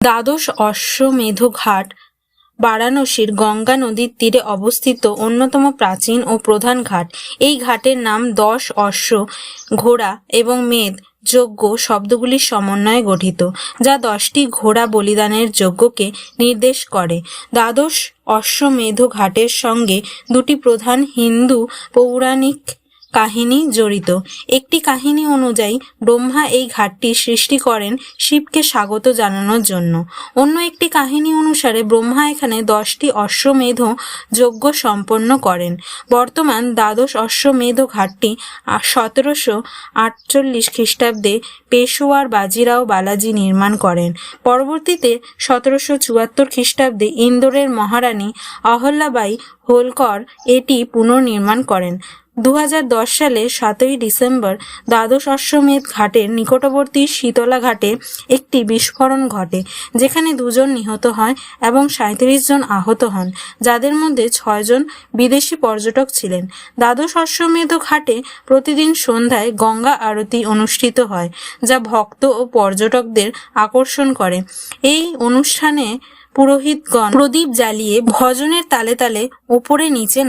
দ্বাদশ অশ্বমেধ ঘাট বারাণসীর গঙ্গা নদীর তীরে অবস্থিত অন্যতম প্রাচীন ও প্রধান ঘাট। এই ঘাটের নাম দশ অশ্ব, ঘোড়া এবং মেদ যজ্ঞ শব্দগুলির সমন্বয়ে গঠিত, যা দশটি ঘোড়া বলিদানের যজ্ঞকে নির্দেশ করে। দ্বাদশ অশ্বমেধ ঘাটের সঙ্গে দুটি প্রধান হিন্দু পৌরাণিক কাহিনী জড়িত। একটি কাহিনী অনুযায়ী ব্রহ্মা এই ঘাটটি সৃষ্টি করেন শিবকে স্বাগত জানানোর জন্য। অন্য একটি কাহিনী অনুসারে ব্রহ্মা এখানে দশটি অশ্বমেধ যজ্ঞ সম্পন্ন করেন। বর্তমান দ্বাদশ অশ্বমেধ ঘাটটি সতেরোশো আটচল্লিশ খ্রিস্টাব্দে পেশোয়ার বাজিরাও বালাজি নির্মাণ করেন। পরবর্তীতে সতেরোশো চুয়াত্তর খ্রিস্টাব্দে ইন্দোরের মহারানী অহল্যাবাই হোলকর এটি পুনর্নির্মাণ করেন। দু হাজার দশ সালে সাতই ডিসেম্বর দ্বাদশ অশ্বমেধ ঘাটের নিকটবর্তী শীতলা ঘাটে একটি বিস্ফোরণ ঘটে, যেখানে দুজন নিহত হয় এবং সাঁত্রিশ জন আহত হন, যাদের মধ্যে ছয়জন বিদেশি পর্যটক ছিলেন। দ্বাদশ অশ্বমেধ ঘাটে প্রতিদিন সন্ধ্যায় গঙ্গা আরতি অনুষ্ঠিত হয়, যা ভক্ত ও পর্যটকদের আকর্ষণ করে। এই অনুষ্ঠানে পুরোহিতগণ প্রদীপ জ্বালিয়ে ভজনের তালে তালে ওপরে নিচে